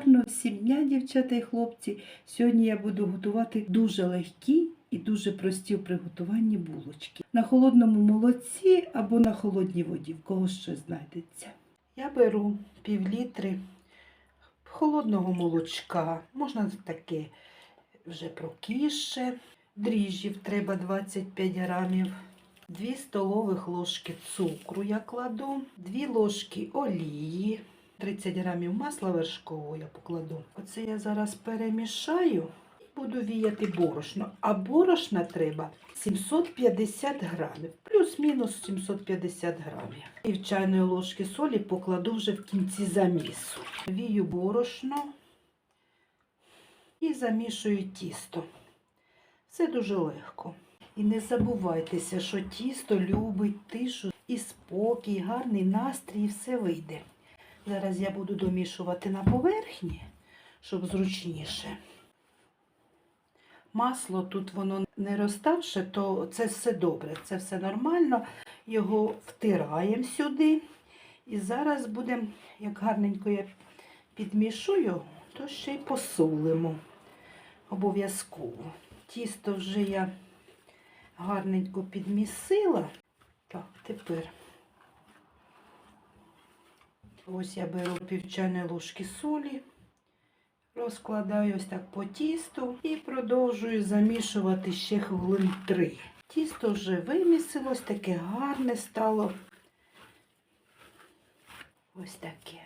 Гарного всім дня, дівчата і хлопці. Сьогодні я буду готувати дуже легкі і дуже прості в приготуванні булочки. На холодному молоці або на холодній воді, в кого що знайдеться. Я беру пів літри холодного молочка, можна таке вже прокіше. Дріжджів треба 25 грамів. 2 столових ложки цукру я кладу, 2 ложки олії, 30 грамів масла вершкового я покладу. Оце я зараз перемішаю і буду віяти борошно. А борошна треба 750 грамів, плюс-мінус 750 грамів. І в чайної ложки солі покладу вже в кінці замісу. Вію борошно і замішую тісто. Все дуже легко. І не забувайтеся, що тісто любить тишу і спокій, гарний настрій, і все вийде. Зараз я буду домішувати на поверхні, щоб зручніше. Масло тут воно не розставше, то це все добре, це все нормально. Його втираємо сюди. І зараз будемо, як гарненько я підмішую, то ще й посолимо. Обов'язково. Тісто вже я гарненько підмісила. Так, тепер ось я беру пів ложки солі, розкладаю ось так по тісту і продовжую замішувати ще хвилин три. Тісто вже вимісилось, таке гарне стало. Ось таке.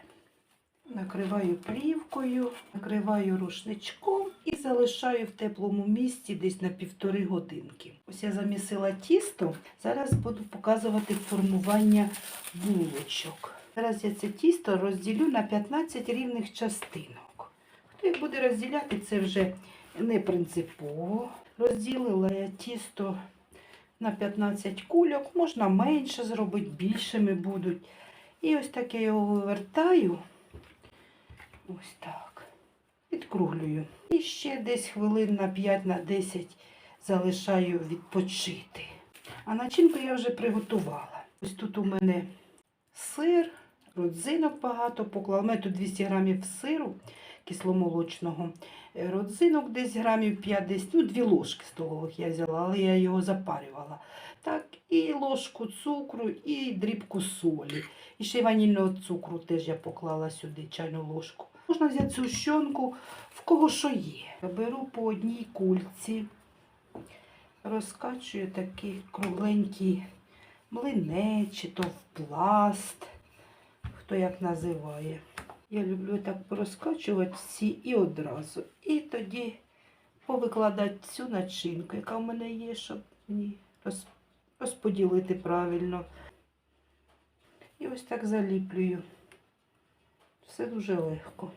Накриваю плівкою, накриваю рушничком і залишаю в теплому місці десь на півтори годинки. Ось я замісила тісто. Зараз буду показувати формування булочок. Зараз я це тісто розділю на 15 рівних частинок. Хто їх буде розділяти, це вже не принципово. Розділила я тісто на 15 кульок, можна менше зробити, більшими будуть. І ось так я його вивертаю. Ось так. Підкруглюю. І ще десь хвилин на 5 на 10 залишаю відпочити. А начинку я вже приготувала. Ось тут у мене сир, родзинок багато поклала. У мене тут 200 грамів сиру кисломолочного. Е, Родзинок десь грамів 5, десь, ну, 2 ложки столових я взяла, але я його запарювала. Так, і ложку цукру, і дрібку солі. І ще ванільного цукру теж я поклала сюди чайну ложку. Можна взяти згущенку, в кого що є. Беру по одній кульці, розкачую такі кругленькі млинець, чи то в пласт, хто як називає. Я люблю так порозкачувати всі і одразу. І тоді повикладати цю начинку, яка в мене є, щоб мені розподілити правильно. І ось так заліплюю. Все дуже легко.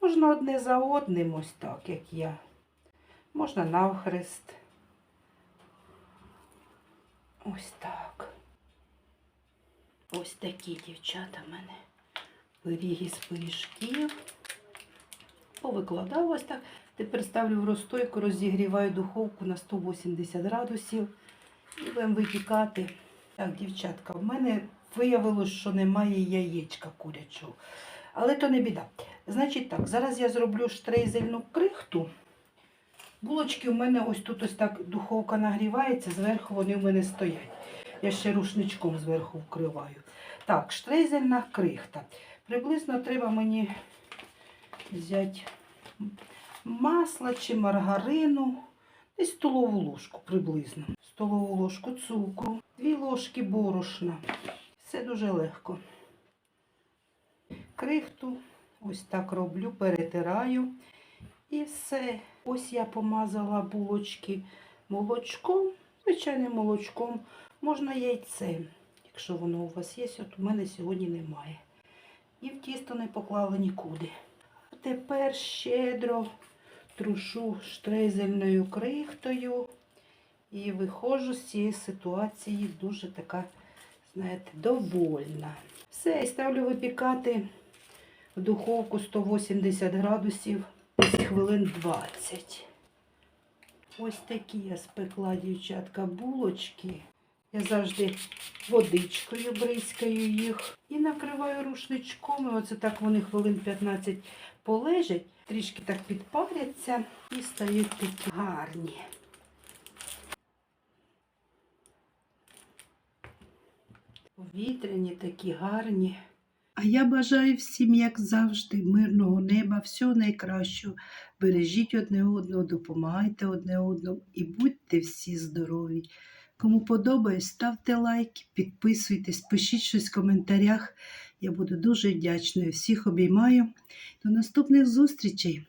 Можна одне за одним, ось так, як я. Можна навхрест. Ось так. Ось такі дівчата в мене. Пиріги з пиріжків. Повикладав ось так. Тепер ставлю в розстойку, розігріваю духовку на 180 градусів і будемо випікати. Так, дівчатка, в мене виявилось, що немає яєчка курячого. Але то не біда. Значить так, зараз я зроблю штрейзельну крихту. Булочки у мене ось тут ось так духовка нагрівається, зверху вони в мене стоять. Я ще рушничком зверху вкриваю. Так, штрейзельна крихта. Приблизно треба мені взяти масла чи маргарину. Десь столову ложку приблизно. Столову ложку цукру, дві ложки борошна. Все дуже легко. Крихту ось так роблю, перетираю. І все. Ось я помазала булочки молочком, звичайним молочком, можна яйцем, якщо воно у вас є, от у мене сьогодні немає. І в тісто не поклала нікуди. А тепер щедро трушу штрезельною крихтою і виходжу з цієї ситуації дуже така, знаєте, довольна. Все, і ставлю випікати в духовку 180 градусів хвилин 20. Ось такі я спекла, дівчатка, булочки. Я завжди водичкою бризкаю їх і накриваю рушничком. І оце так вони хвилин 15 полежать, трішки так підпаряться і стають такі гарні. Повітряні такі гарні. А я бажаю всім, як завжди, мирного неба, всього найкращого. Бережіть одне одного, допомагайте одне одному і будьте всі здорові. Кому подобається, ставте лайки, підписуйтесь, пишіть щось в коментарях. Я буду дуже вдячною. Всіх обіймаю. До наступних зустрічей!